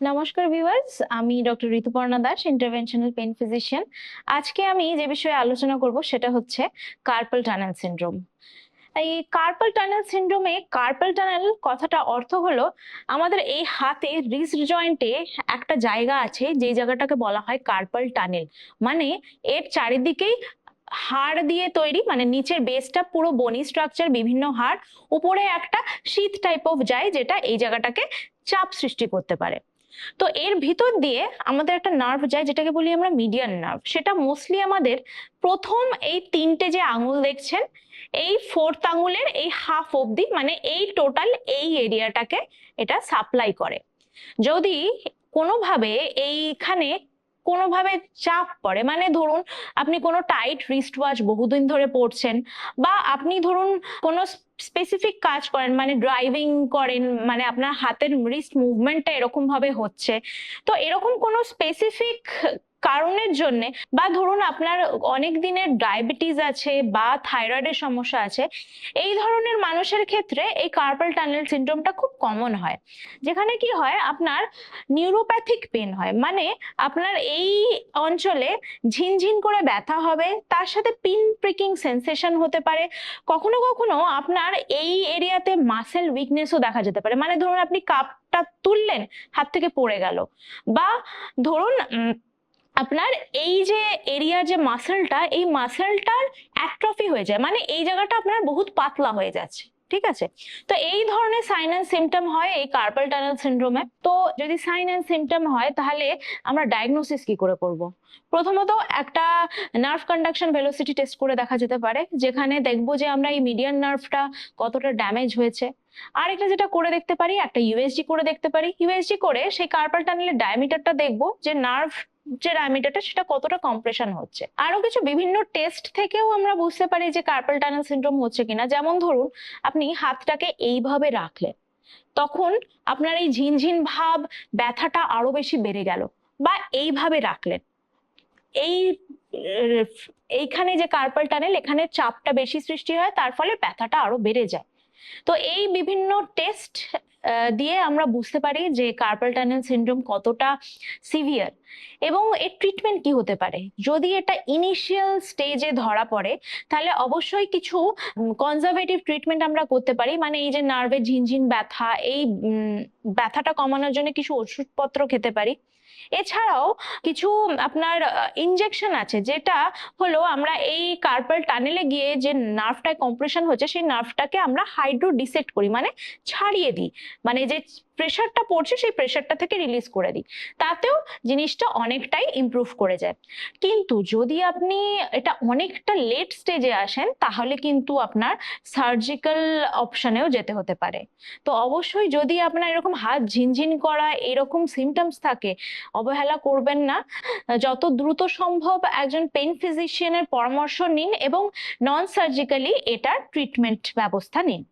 নমস্কার ভিউয়ার্স আমি doctor Rituparna Das interventional pain physician আজকে আমি যে বিষয়ে আলোচনা করব সেটা হচ্ছে কার্পল টানেল সিনড্রোম এই কার্পল টানেল সিনড্রোমে কার্পল টানেল কথাটা অর্থ হলো আমাদের এই হাতে রিস্ট জয়েন্টে একটা জায়গা আছে যে জায়গাটাকে বলা হয় কার্পল টানেল মানে এর চারিদিকেই হাড় দিয়ে তৈরি মানে নিচের বেসটা পুরো বনি স্ট্রাকচার বিভিন্ন হাড়, উপরে একটা শীত টাইপ অফ যায়, যেটা এই জায়গাটাকে চাপ সৃষ্টি করতে পারে। তো এর ভিতর দিয়ে আমাদের একটা নার্ভ যায়, যেটাকে বলি আমরা মিডিয়ান নার্ভ সেটা মোস্টলি আমাদের প্রথম এই তিনটে যে আঙুল দেখছেন, এই ফোর্থ আঙুলের এই হাফ অবধি মানে এই টোটাল এই এরিয়াটাকে এটা সাপ্লাই করে। যদি কোনোভাবে এইখানে কোনোভাবে চাপ পড়ে। মানে ধরুন, আপনি কোনো টাইট রিস্ট ওয়াচ বহুদিন ধরে পড়ছেন বা আপনি ধরুন কোনো স্পেসিফিক কাজ করেন মানে ড্রাইভিং করেন মানে আপনার হাতের রিস্ট মুভমেন্টটা এরকম ভাবে হচ্ছে। তো এরকম কোনো স্পেসিফিক কারণের জন্য বা ধরুন আপনার অনেক দিনের ডায়াবেটিস আছে বা থাইরয়েডের সমস্যা আছে, এই ধরনের মানুষের ক্ষেত্রে এই কার্পাল টানেল সিনড্রোমটা খুব কমন হয়। যেখানে কি হয়, আপনার নিউরোপ্যাথিক পেন হয়। মানে আপনার এই অঞ্চলে ঝিনঝিন করে ব্যথা হবে, তার সাথে পিন প্রিকিং সেন্সেশন হতে পারে। কখনো কখনো আপনার এই এরিয়াতে মাসেল উইকনেসও দেখা যেতে পারে। মানে ধরুন আপনি কাপটা তুললেন, হাত থেকে পড়ে গেল। বা ধরুন আপনার এই যে এরিয়ার যে মাসেলটা এই মাসেলটার অ্যাট্রফি হয়ে যায়। মানে এই জায়গাটা আপনার বহুত পাতলা হয়ে যাচ্ছে, ঠিক আছে? তো এই ধরনের সাইন অ্যান্ড সিমটম হয় এই কার্পাল টানেল সিনড্রোমে তো যদি সাইন অ্যান্ড সিমটম হয়, তাহলে আমরা ডায়াগনোসিস কি করে করব? প্রথমত একটা নার্ভ কন্ডাকশন ভেলোসিটি টেস্ট করে দেখা যেতে পারে, যেখানে দেখব যে আমরা এই মিডিয়ান নার্ভটা কতটা ড্যামেজ হয়েছে। আর একটা যেটা করে দেখতে পারি, একটা ইউএসজি করে দেখতে পারি। ইউএসজি করে সেই কার্পাল টানেলের ডায়ামিটারটা দেখব যে নার্ভ যে ডায়ামিটারটা সেটা কতটা কম্প্রেশন হচ্ছে। আরও কিছু বিভিন্ন টেস্ট থেকেও আমরা বুঝতে পারি যে কার্পাল টানেল সিনড্রোম হচ্ছে কিনা। যেমন ধরুন, আপনি হাতটাকে এইভাবে রাখলেন, তখন আপনার এই ঝিনঝিন ভাব, ব্যথাটা আরও বেশি বেড়ে গেল বা এইভাবে রাখলেন। এই, এইখানে যে কার্পাল টানেল এখানে চাপটা বেশি সৃষ্টি হয়, তার ফলে ব্যথাটা আরও বেড়ে যায়। তো এই বিভিন্ন টেস্ট দিয়ে আমরা বুঝতে পারি যে কার্পাল টানেল সিন্ড্রোম কতটা সিভিয়ার এবং এর ট্রিটমেন্ট কি হতে পারে। যদি এটা ইনিশিয়াল স্টেজে ধরা পড়ে, তাহলে অবশ্যই কিছু কনজারভেটিভ ট্রিটমেন্ট আমরা করতে পারি। মানে এই যে নার্ভের ঝিনঝিন ব্যথা, এই ব্যথাটা কমানোর জন্য কিছু ওষুধপত্র খেতে পারি। এছাড়াও কিছু, আপনার ইনজেকশন আছে, যেটা হলো আমরা এই কার্পাল টানেলে গিয়ে যে নার্ভটায় কম্প্রেশন হচ্ছে, সেই নার্ভটাকে আমরা হাইড্রো ডিসেক্ট করি মানে ছাড়িয়ে দিই। মানে যে প্রেশারটা পড়ছে, সেই প্রেশারটা থেকে রিলিজ করে দিই। তাতেও জিনিসটা অনেকটাই ইমপ্রুভ করে যায়। কিন্তু যদি আপনি এটা অনেকটা লেট স্টেজে আসেন, তাহলে কিন্তু আপনার সার্জিক্যাল অপশনেও যেতে হতে পারে। তো অবশ্যই যদি আপনার এরকম হাত ঝিনঝিন করা এরকম সিমটমস থাকে, অবহেলা করবেন না। যত দ্রুত সম্ভব একজন পেন ফিজিশিয়ানের পরামর্শ নিন এবং নন সার্জিক্যালি এটার ট্রিটমেন্ট ব্যবস্থা নিন।